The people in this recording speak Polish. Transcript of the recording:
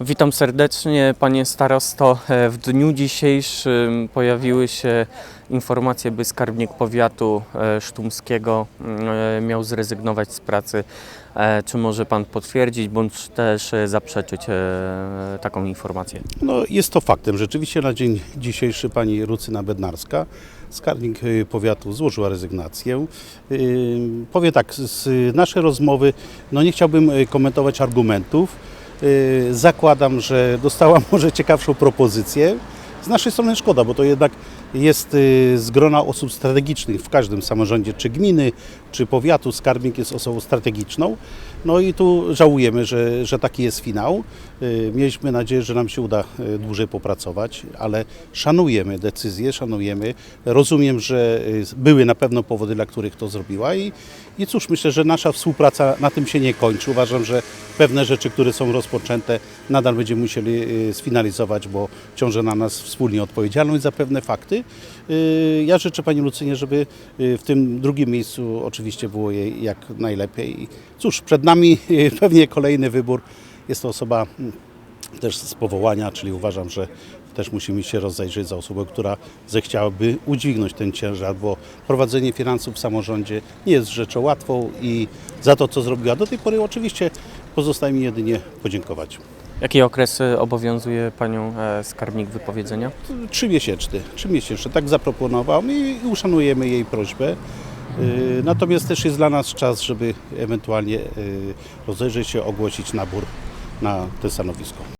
Witam serdecznie, panie starosto. E, W dniu dzisiejszym pojawiły się informacje, by skarbnik powiatu e, sztumskiego e, miał zrezygnować z pracy. Czy może pan potwierdzić bądź też zaprzeczyć taką informację? No, jest to faktem. Rzeczywiście na dzień dzisiejszy pani Rucyna Bednarska, skarbnik powiatu, złożyła rezygnację. Powiem tak, z naszej rozmowy, no nie chciałbym komentować argumentów. Yy, Zakładam, że dostała może ciekawszą propozycję. Z naszej strony szkoda, bo to jednak jest y, z grona osób strategicznych w każdym samorządzie, czy gminy, czy powiatu. Skarbnik jest osobą strategiczną. No i tu żałujemy, że, że taki jest finał. Y, Mieliśmy nadzieję, że nam się uda y, dłużej popracować, ale szanujemy decyzję, szanujemy. Rozumiem, że były na pewno powody, dla których to zrobiła i, i cóż, myślę, że nasza współpraca na tym się nie kończy. Uważam, że pewne rzeczy, które są rozpoczęte, nadal będziemy musieli sfinalizować, bo ciąży na nas wspólnie odpowiedzialność za pewne fakty. Y, Ja życzę Pani Lucynie, żeby y, w tym drugim miejscu oczywiście było jej jak najlepiej. Cóż, przed nami y, pewnie kolejny wybór. Jest to osoba mm, też z powołania, czyli uważam, że też musimy się rozejrzeć za osobą, która zechciałaby udźwignąć ten ciężar, bo prowadzenie finansów w samorządzie nie jest rzeczą łatwą i za to, co zrobiła do tej pory, oczywiście pozostaje mi jedynie podziękować. Jaki okres e, obowiązuje panią e, skarbnik wypowiedzenia? Trzymiesięczny, trzymiesięczny, tak zaproponował i uszanujemy jej prośbę. Yy, Natomiast też jest dla nas czas, żeby ewentualnie rozejrzeć się, ogłosić nabór na to stanowisko.